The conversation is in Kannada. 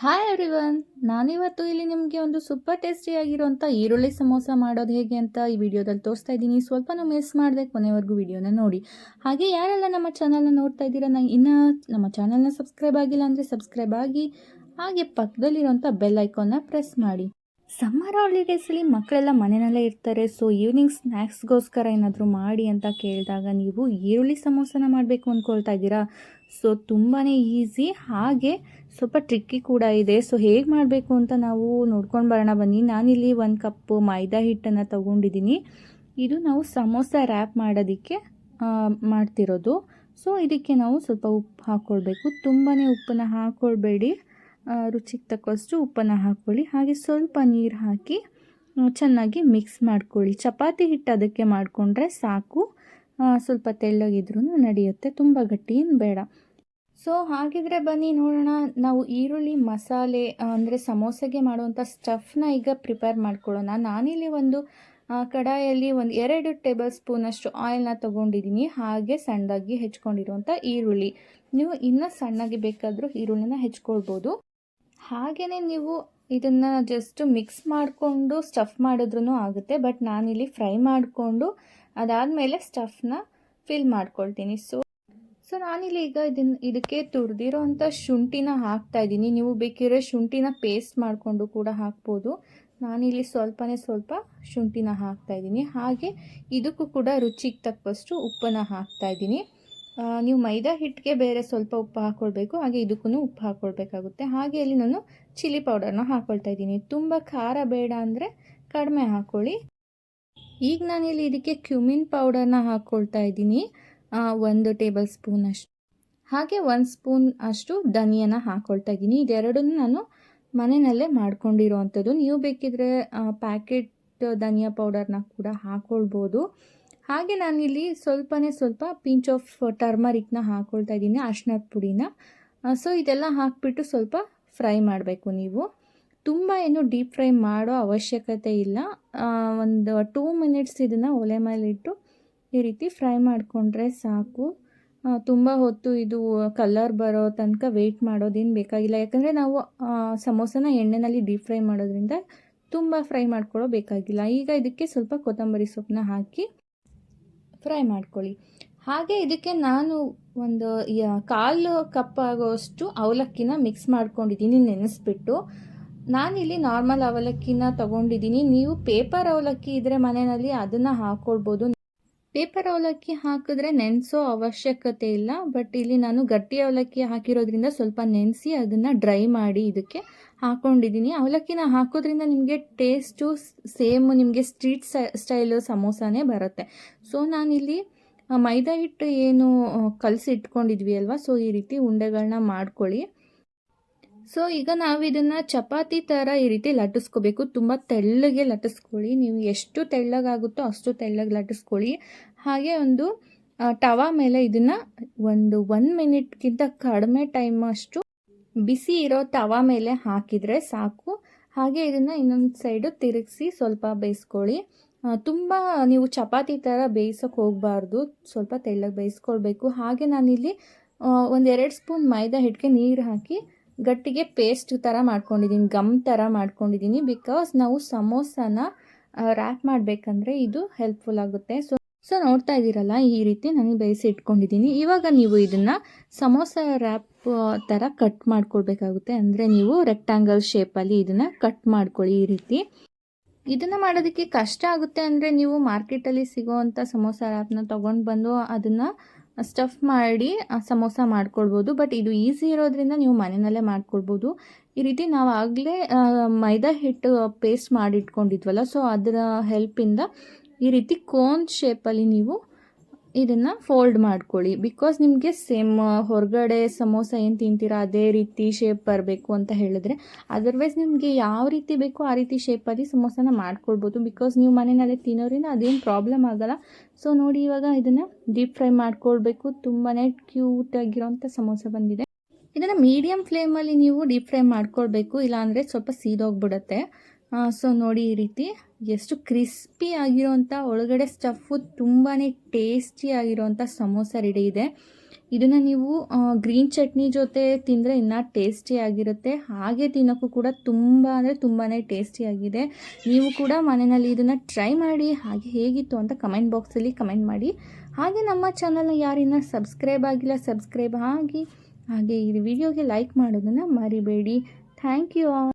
ಹಾಯ್ ಎವ್ರಿವನ್ ನಾನಿವತ್ತು ಇಲ್ಲಿ ನಿಮಗೆ ಒಂದು ಸೂಪರ್ ಟೇಸ್ಟಿಯಾಗಿರುವಂಥ ಈರುಳ್ಳಿ ಸಮೋಸ ಮಾಡೋದು ಹೇಗೆ ಅಂತ ಈ ವಿಡಿಯೋದಲ್ಲಿ ತೋರಿಸ್ತಾ ಇದ್ದೀನಿ. ಸ್ವಲ್ಪನೂ ಮಿಸ್ ಮಾಡಿದೆ ಕೊನೆವರೆಗೂ ವಿಡಿಯೋನ ನೋಡಿ. ಹಾಗೆ ಯಾರೆಲ್ಲ ನಮ್ಮ ಚಾನಲ್ನ ನೋಡ್ತಾ ಇದ್ದೀರಾ ನಾನು ಇನ್ನು ನಮ್ಮ ಚಾನಲ್ನ ಸಬ್ಸ್ಕ್ರೈಬ್ ಆಗಿಲ್ಲ ಅಂದರೆ ಸಬ್ಸ್ಕ್ರೈಬ್ ಆಗಿ, ಹಾಗೆ ಪಕ್ಕದಲ್ಲಿರುವಂಥ ಬೆಲ್ ಐಕಾನ್ನ ಪ್ರೆಸ್ ಮಾಡಿ. ಸಮ್ಮರ್ ಹಾಲಿಡೇಸಲ್ಲಿ ಮಕ್ಕಳೆಲ್ಲ ಮನೆಯಲ್ಲೇ ಇರ್ತಾರೆ ಸೊ ಈವ್ನಿಂಗ್ ಸ್ನ್ಯಾಕ್ಸ್ಗೋಸ್ಕರ ಏನಾದರೂ ಮಾಡಿ ಅಂತ ಕೇಳಿದಾಗ ನೀವು ಈರುಳ್ಳಿ ಸಮೋಸನ ಮಾಡಬೇಕು ಅಂದ್ಕೊಳ್ತಾ ಇದ್ದೀರಾ? ಸೊ ತುಂಬಾ ಈಸಿ ಹಾಗೆ ಸ್ವಲ್ಪ ಟ್ರಿಕ್ಕಿ ಕೂಡ ಇದೆ. ಸೊ ಹೇಗೆ ಮಾಡಬೇಕು ಅಂತ ನಾವು ನೋಡ್ಕೊಂಡು ಬರೋಣ. ಬನ್ನಿ. ನಾನಿಲ್ಲಿ ಒಂದು ಕಪ್ಪು ಮೈದಾ ಹಿಟ್ಟನ್ನು ತಗೊಂಡಿದ್ದೀನಿ. ಇದು ನಾವು ಸಮೋಸ ರ್ಯಾಪ್ ಮಾಡೋದಕ್ಕೆ ಮಾಡ್ತಿರೋದು. ಸೊ ಇದಕ್ಕೆ ನಾವು ಸ್ವಲ್ಪ ಉಪ್ಪು ಹಾಕ್ಕೊಳ್ಬೇಕು ತುಂಬಾ ಉಪ್ಪನ್ನು ಹಾಕ್ಕೊಳ್ಬೇಡಿ ರುಚಿಗೆ ತಕ್ಕಷ್ಟು ಉಪ್ಪನ್ನು ಹಾಕ್ಕೊಳ್ಳಿ ಹಾಗೆ ಸ್ವಲ್ಪ ನೀರು ಹಾಕಿ ಚೆನ್ನಾಗಿ ಮಿಕ್ಸ್ ಮಾಡ್ಕೊಳ್ಳಿ. ಚಪಾತಿ ಹಿಟ್ಟು ಅದಕ್ಕೆ ಮಾಡಿಕೊಂಡ್ರೆ ಸಾಕು. ಸ್ವಲ್ಪ ತೆಳ್ಳಗಿದ್ರೂ ನಡೆಯುತ್ತೆ. ತುಂಬ ಗಟ್ಟಿ ಏನು ಬೇಡ. ಸೊ ಹಾಗಿದ್ರೆ ಬನ್ನಿ, ನೋಡೋಣ. ನಾವು ಈರುಳ್ಳಿ, ಮಸಾಲೆ ಅಂದರೆ ಸಮೋಸೆಗೆ ಮಾಡುವಂಥ ಸ್ಟಫ್ನ ಈಗ ಪ್ರಿಪೇರ್ ಮಾಡ್ಕೊಳ್ಳೋಣ. ನಾನಿಲ್ಲಿ ಒಂದು ಕಡಾಯಲ್ಲಿ ಒಂದು ಎರಡು ಟೇಬಲ್ ಸ್ಪೂನಷ್ಟು ಆಯಿಲ್ನ ತೊಗೊಂಡಿದ್ದೀನಿ. ಹಾಗೆ ಸಣ್ಣದಾಗಿ ಹೆಚ್ಕೊಂಡಿರುವಂಥ ಈರುಳ್ಳಿ. ನೀವು ಇನ್ನೂ ಸಣ್ಣಗೆ ಬೇಕಾದರೂ ಈರುಳ್ಳಿನ ಹೆಚ್ಕೊಳ್ಬೋದು. ಹಾಗೆಯೇ ನೀವು ಇದನ್ನು ಜಸ್ಟ್ ಮಿಕ್ಸ್ ಮಾಡಿಕೊಂಡು ಸ್ಟಫ್ ಮಾಡಿದ್ರೂ ಆಗುತ್ತೆ. ಬಟ್ ನಾನಿಲ್ಲಿ ಫ್ರೈ ಮಾಡಿಕೊಂಡು ಅದಾದಮೇಲೆ ಸ್ಟಫ್ನ ಫಿಲ್ ಮಾಡ್ಕೊಳ್ತೀನಿ. ಸೊ ಸೊ ನಾನಿಲ್ಲಿ ಈಗ ಇದನ್ನ ಇದಕ್ಕೆ ತುರಿದಿರೋ ಅಂಥ ಶುಂಠಿನ ಹಾಕ್ತಾ ಇದ್ದೀನಿ. ನೀವು ಬೇಕಿರೋ ಶುಂಠಿನ ಪೇಸ್ಟ್ ಮಾಡಿಕೊಂಡು ಕೂಡ ಹಾಕ್ಬೋದು. ನಾನಿಲ್ಲಿ ಸ್ವಲ್ಪನೇ ಸ್ವಲ್ಪ ಶುಂಠಿನ ಹಾಕ್ತಾ ಇದ್ದೀನಿ. ಹಾಗೆ ಇದಕ್ಕೂ ಕೂಡ ರುಚಿಗೆ ತಕ್ಕಷ್ಟು ಉಪ್ಪನ್ನು ಹಾಕ್ತಾ ಇದ್ದೀನಿ. ನೀವು ಮೈದಾ ಹಿಟ್ಟಿಗೆ ಬೇರೆ ಸ್ವಲ್ಪ ಉಪ್ಪು ಹಾಕ್ಕೊಳ್ಬೇಕು ಹಾಗೆ ಇದಕ್ಕೂ ಉಪ್ಪು ಹಾಕ್ಕೊಳ್ಬೇಕಾಗುತ್ತೆ ಹಾಗೆ ಇಲ್ಲಿ ನಾನು ಚಿಲ್ಲಿ ಪೌಡರ್ನ ಹಾಕ್ಕೊಳ್ತಾ ಇದ್ದೀನಿ. ತುಂಬ ಖಾರ ಬೇಡ ಅಂದರೆ ಕಡಿಮೆ ಹಾಕ್ಕೊಳ್ಳಿ ಈಗ ನಾನಿಲ್ಲಿ ಇದಕ್ಕೆ ಕ್ಯುಮಿನ್ ಪೌಡರ್ನ ಹಾಕ್ಕೊಳ್ತಾ ಇದ್ದೀನಿ. ಒಂದು ಟೇಬಲ್ ಸ್ಪೂನ್ ಅಷ್ಟು. ಹಾಗೆ ಒಂದು ಸ್ಪೂನ್ ಅಷ್ಟು ಧನಿಯಾನ ಹಾಕ್ಕೊಳ್ತಾ ಇದ್ದೀನಿ. ಇದೆರಡನ್ನು ನಾನು ಮನೆಯಲ್ಲೇ ಮಾಡ್ಕೊಂಡಿರೋವಂಥದ್ದು ನೀವು ಬೇಕಿದ್ರೆ ಪ್ಯಾಕೆಟ್ ಧನಿಯಾ ಪೌಡರ್ನ ಕೂಡ ಹಾಕ್ಕೊಳ್ಬೋದು ಹಾಗೆ ನಾನಿಲ್ಲಿ ಸ್ವಲ್ಪನೇ ಸ್ವಲ್ಪ ಪಿಂಚ್ ಆಫ್ ಟರ್ಮರಿಕ್ನ ಹಾಕ್ಕೊಳ್ತಾ ಇದ್ದೀನಿ ಅರ್ಶಿನದ ಪುಡಿನ. ಸೊ ಇದೆಲ್ಲ ಹಾಕ್ಬಿಟ್ಟು ಸ್ವಲ್ಪ ಫ್ರೈ ಮಾಡಬೇಕು ನೀವು. ತುಂಬ ಏನು ಡೀಪ್ ಫ್ರೈ ಮಾಡೋ ಅವಶ್ಯಕತೆ ಇಲ್ಲ. ಒಂದು ಟೂ ಮಿನಿಟ್ಸ್ ಇದನ್ನು ಒಲೆ ಮೇಲಿಟ್ಟು ಈ ರೀತಿ ಫ್ರೈ ಮಾಡಿಕೊಂಡ್ರೆ ಸಾಕು. ತುಂಬ ಹೊತ್ತು ಇದು ಕಲರ್ ಬರೋ ತನಕ ವೆಯ್ಟ್ ಮಾಡೋದೇನು ಬೇಕಾಗಿಲ್ಲ. ಯಾಕಂದರೆ ನಾವು ಸಮೋಸನ ಎಣ್ಣೆಯಲ್ಲಿ ಡೀಪ್ ಫ್ರೈ ಮಾಡೋದ್ರಿಂದ ತುಂಬ ಫ್ರೈ ಮಾಡ್ಕೊಳ್ಳೋ ಬೇಕಾಗಿಲ್ಲ. ಈಗ ಇದಕ್ಕೆ ಸ್ವಲ್ಪ ಕೊತ್ತಂಬರಿ ಸೊಪ್ಪನ್ನ ಹಾಕಿ ಫ್ರೈ ಮಾಡ್ಕೊಳ್ಳಿ. ಹಾಗೆ ಇದಕ್ಕೆ ನಾನು ಒಂದು ಕಾಲು ಕಪ್ ಆಗೋಷ್ಟು ಅವಲಕ್ಕಿನ ಮಿಕ್ಸ್ ಮಾಡ್ಕೊಂಡಿದ್ದೀನಿ ನೆನೆಸ್ಬಿಟ್ಟು. ನಾನಿಲ್ಲಿ ನಾರ್ಮಲ್ ಅವಲಕ್ಕಿನ ತಗೊಂಡಿದ್ದೀನಿ. ನೀವು ಪೇಪರ್ ಅವಲಕ್ಕಿ ಇದ್ದರೆ ಮನೆಯಲ್ಲಿ ಅದನ್ನು ಹಾಕ್ಕೊಳ್ಬೋದು ಪೇಪರ್ ಅವಲಕ್ಕಿ ಹಾಕಿದ್ರೆ ನೆನೆಸೋ ಅವಶ್ಯಕತೆ ಇಲ್ಲ, ಬಟ್ ಇಲ್ಲಿ ನಾನು ಗಟ್ಟಿ ಅವಲಕ್ಕಿ ಹಾಕಿರೋದ್ರಿಂದ ಸ್ವಲ್ಪ ನೆನೆಸಿ ಅದನ್ನು ಡ್ರೈ ಮಾಡಿ ಇದಕ್ಕೆ ಹಾಕ್ಕೊಂಡಿದ್ದೀನಿ ಅವಲಕ್ಕಿನ ಹಾಕೋದ್ರಿಂದ ನಿಮಗೆ ಟೇಸ್ಟು ಸೇಮ್ ನಿಮಗೆ ಸ್ಟ್ರೀಟ್ ಸ್ಟೈಲು ಸಮೋಸಾನೇ ಬರುತ್ತೆ. ಸೊ ನಾನಿಲ್ಲಿ ಮೈದಾ ಹಿಟ್ಟು ಏನು ಕಲಸಿ ಇಟ್ಕೊಂಡಿದ್ವಿ ಅಲ್ವಾ? ಸೊ ಈ ರೀತಿ ಉಂಡೆಗಳನ್ನ ಮಾಡ್ಕೊಳ್ಳಿ. ಸೊ ಈಗ ನಾವು ಇದನ್ನು ಚಪಾತಿ ಥರ ಈ ರೀತಿ ಲಟ್ಟಿಸ್ಕೋಬೇಕು. ತುಂಬ ತೆಳ್ಳಗೆ ಲಟ್ಟಿಸ್ಕೊಳ್ಳಿ. ನೀವು ಎಷ್ಟು ತೆಳ್ಳಗಾಗುತ್ತೋ ಅಷ್ಟು ತೆಳ್ಳಗೆ ಲಟ್ಟಿಸ್ಕೊಳ್ಳಿ. ಹಾಗೆ ಒಂದು ತವಾ ಮೇಲೆ ಇದನ್ನು ಒಂದು ಒನ್ ಮಿನಿಟ್ಗಿಂತ ಕಡಿಮೆ ಟೈಮ್ ಅಷ್ಟು ಬಿಸಿ ಇರೋ ತವಾ ಮೇಲೆ ಹಾಕಿದರೆ ಸಾಕು. ಹಾಗೆ ಇದನ್ನು ಇನ್ನೊಂದು ಸೈಡು ತಿರುಗಿಸಿ ಸ್ವಲ್ಪ ಬೇಯಿಸ್ಕೊಳ್ಳಿ. ತುಂಬ ನೀವು ಚಪಾತಿ ಥರ ಬೇಯಿಸೋಕೆ ಹೋಗಬಾರ್ದು. ಸ್ವಲ್ಪ ತೆಳ್ಳಗೆ ಬೇಯಿಸ್ಕೊಳ್ಬೇಕು. ಹಾಗೆ ನಾನಿಲ್ಲಿ ಒಂದೆರಡು ಸ್ಪೂನ್ ಮೈದಾ ಹಿಟ್ಟಿಗೆ ನೀರು ಹಾಕಿ ಗಟ್ಟಿಗೆ ಪೇಸ್ಟ್ ಥರ ಮಾಡ್ಕೊಂಡಿದ್ದೀನಿ ಗಮ್ ಥರ ಮಾಡ್ಕೊಂಡಿದ್ದೀನಿ ಬಿಕಾಸ್ ನಾವು ಸಮೋಸನ ರ್ಯಾಪ್ ಮಾಡಬೇಕಂದ್ರೆ ಇದು ಹೆಲ್ಪ್ಫುಲ್ ಆಗುತ್ತೆ. ಸೊ ಸೊ ನೋಡ್ತಾ ಇದ್ದೀರಲ್ಲ, ಈ ರೀತಿ ನಾನು ಬೇಯಿಸಿ ಇಟ್ಕೊಂಡಿದ್ದೀನಿ. ಇವಾಗ ನೀವು ಇದನ್ನು ಸಮೋಸ ರ್ಯಾಪ್ ಥರ ಕಟ್ ಮಾಡ್ಕೊಳ್ಬೇಕಾಗುತ್ತೆ. ಅಂದರೆ ನೀವು ರೆಕ್ಟ್ಯಾಂಗಲ್ ಶೇಪಲ್ಲಿ ಇದನ್ನು ಕಟ್ ಮಾಡ್ಕೊಳ್ಳಿ ಈ ರೀತಿ. ಇದನ್ನು ಮಾಡೋದಕ್ಕೆ ಕಷ್ಟ ಆಗುತ್ತೆ ಅಂದರೆ ನೀವು ಮಾರ್ಕೆಟಲ್ಲಿ ಸಿಗೋವಂಥ ಸಮೋಸ ರ್ಯಾಪ್ನ ತೊಗೊಂಡು ಬಂದು ಅದನ್ನು ಸ್ಟಫ್ ಮಾಡಿ ಸಮೋಸ ಮಾಡ್ಕೊಳ್ಬೋದು. ಬಟ್ ಇದು ಈಸಿ ಇರೋದ್ರಿಂದ ನೀವು ಮನೆಯಲ್ಲೇ ಮಾಡ್ಕೊಳ್ಬೋದು. ಈ ರೀತಿ ನಾವು ಆಗಲೇ ಮೈದಾ ಹಿಟ್ಟು ಪೇಸ್ಟ್ ಮಾಡಿಟ್ಕೊಂಡಿದ್ವಲ್ಲ ಸೊ ಅದರ ಹೆಲ್ಪಿಂದ ಈ ರೀತಿ ಕೋನ್ ಶೇಪಲ್ಲಿ ನೀವು ಇದನ್ನು ಫೋಲ್ಡ್ ಮಾಡ್ಕೊಳ್ಳಿ. ಬಿಕಾಸ್ ನಿಮಗೆ ಸೇಮ್ ಹೊರಗಡೆ ಸಮೋಸ ಏನು ತಿಂತೀರಾ, ಅದೇ ರೀತಿ ಶೇಪ್ ಬರಬೇಕು ಅಂತ ಹೇಳಿದ್ರೆ ಅದರ್ವೈಸ್ ನಿಮಗೆ ಯಾವ ರೀತಿ ಬೇಕೋ ಆ ರೀತಿ ಶೇಪಲ್ಲಿ ಸಮೋಸನ ಮಾಡ್ಕೊಳ್ಬೋದು. ಬಿಕಾಸ್ ನೀವು ಮನೆಯಲ್ಲೇ ತಿನ್ನೋರಿಂದ ಅದೇನು ಪ್ರಾಬ್ಲಮ್ ಆಗಲ್ಲ. ಸೊ ನೋಡಿ ಇವಾಗ ಇದನ್ನು ಡೀಪ್ ಫ್ರೈ ಮಾಡ್ಕೊಳ್ಬೇಕು. ತುಂಬಾ ಕ್ಯೂಟಾಗಿರೋಂಥ ಸಮೋಸ ಬಂದಿದೆ. ಇದನ್ನು ಮೀಡಿಯಮ್ ಫ್ಲೇಮಲ್ಲಿ ನೀವು ಡೀಪ್ ಫ್ರೈ ಮಾಡ್ಕೊಳ್ಬೇಕು. ಇಲ್ಲಾಂದರೆ ಸ್ವಲ್ಪ ಸೀದೋಗ್ಬಿಡುತ್ತೆ. ಸೊ ನೋಡಿ ಈ ರೀತಿ ಎಷ್ಟು ಕ್ರಿಸ್ಪಿ ಆಗಿರೋಂಥ ಒಳಗಡೆ ಸ್ಟಫು ತುಂಬಾ ಟೇಸ್ಟಿ ಸಮೋಸ ರೆಡಿ ಇದೆ. ಇದನ್ನು ನೀವು ಗ್ರೀನ್ ಚಟ್ನಿ ಜೊತೆ ತಿಂದರೆ ಇನ್ನೂ ಟೇಸ್ಟಿಯಾಗಿರುತ್ತೆ ಹಾಗೆ ತಿನ್ನೋಕ್ಕೂ ಕೂಡ ತುಂಬ ಅಂದರೆ ತುಂಬಾ ಟೇಸ್ಟಿಯಾಗಿದೆ ನೀವು ಕೂಡ ಮನೆಯಲ್ಲಿ ಇದನ್ನು ಟ್ರೈ ಮಾಡಿ, ಹಾಗೆ ಹೇಗಿತ್ತು ಅಂತ ಕಮೆಂಟ್ ಬಾಕ್ಸಲ್ಲಿ ಕಮೆಂಟ್ ಮಾಡಿ. ಹಾಗೆ ನಮ್ಮ ಚಾನಲ್ನ ಯಾರಿನ್ನ ಸಬ್ಸ್ಕ್ರೈಬ್ ಆಗಿಲ್ಲ ಸಬ್ಸ್ಕ್ರೈಬ್ ಆಗಿ, ಹಾಗೆ ಈ ವಿಡಿಯೋಗೆ ಲೈಕ್ ಮಾಡೋದನ್ನು ಮರಿಬೇಡಿ. Thank you